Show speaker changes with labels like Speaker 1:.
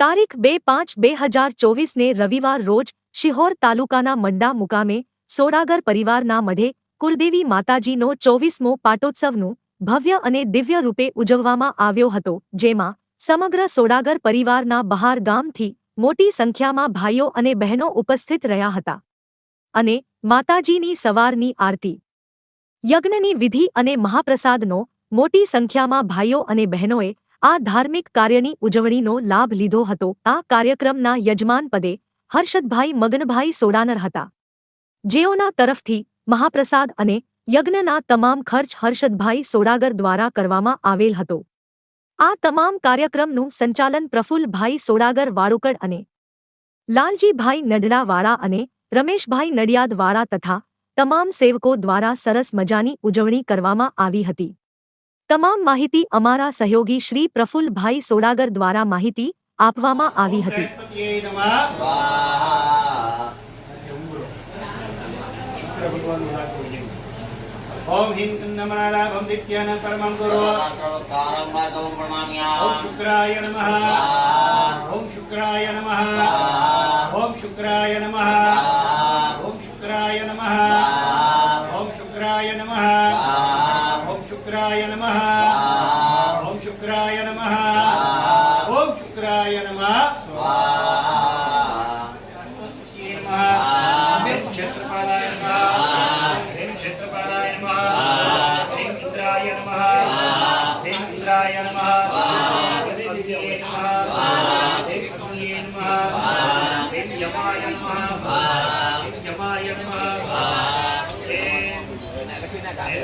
Speaker 1: તારીખ બે પાંચ બે હજાર ચોવીસને રવિવાર રોજ શિહોર તાલુકાના મંડા મુકામે સોડાગર પરિવારના મઢે કુલદેવી માતાજીનો ચોવીસમો પાટોત્સવનું ભવ્ય અને દિવ્ય રૂપે ઉજવવામાં આવ્યો હતો, જેમાં સમગ્ર સોડાગર પરિવારના બહાર ગામથી મોટી સંખ્યામાં ભાઈઓ અને બહેનો ઉપસ્થિત રહ્યા હતા. અને માતાજીની સવારની આરતી. યજ્ઞની વિધિ અને મહાપ્રસાદનો મોટી સંખ્યામાં ભાઈઓ અને બહેનોએ આ ધાર્મિક કાર્યની ઉજવણીનો લાભ લીધો હતો. આ કાર્યક્રમના યજમાન પદે હર્ષદભાઈ મગનભાઈ સોડાનર હતા. જેઓના તરફથી મહાપ્રસાદ અને યજ્ઞના તમામ ખર્ચ હર્ષદભાઈ સોડાગર દ્વારા કરવામાં આવેલ હતો. આ તમામ કાર્યક્રમનું સંચાલન પ્રફુલ્લભાઈ સોડાગર વાળુકડ અને લાલજીભાઈ નડડાવાળા અને રમેશભાઈ નડિયાદવાળા તથા તમામ સેવકો દ્વારા સરસ મજાની ઉજવણી કરવામાં આવી હતી. તમામ માહિતી અમારા સહયોગી શ્રી પ્રફુલ્લભાઈ સોડાગર દ્વારા માહિતી આપવામાં આવી હતી.
Speaker 2: ઓમ હિમ કન્નમનાલાભમ દિત્યાન પરમં ગુરુ ઓમ શુક્રાય નમઃ. ઓમ શુક્રાય નમઃ. ઓમ શુક્રાય નમઃ. ઓમ શુક્રાય નમઃ. ઓમ શુક્રાય નમઃ. ઓમ શુક્રાય નમઃ ઓમ શુક્રાય નમઃ ઓમ શુક્રાય નમઃ ક્ષેત્રપાલાય નમઃ હેમ ક્ષેત્રપાલાય નમઃ હેમ ઇન્દ્રાય ના કાપે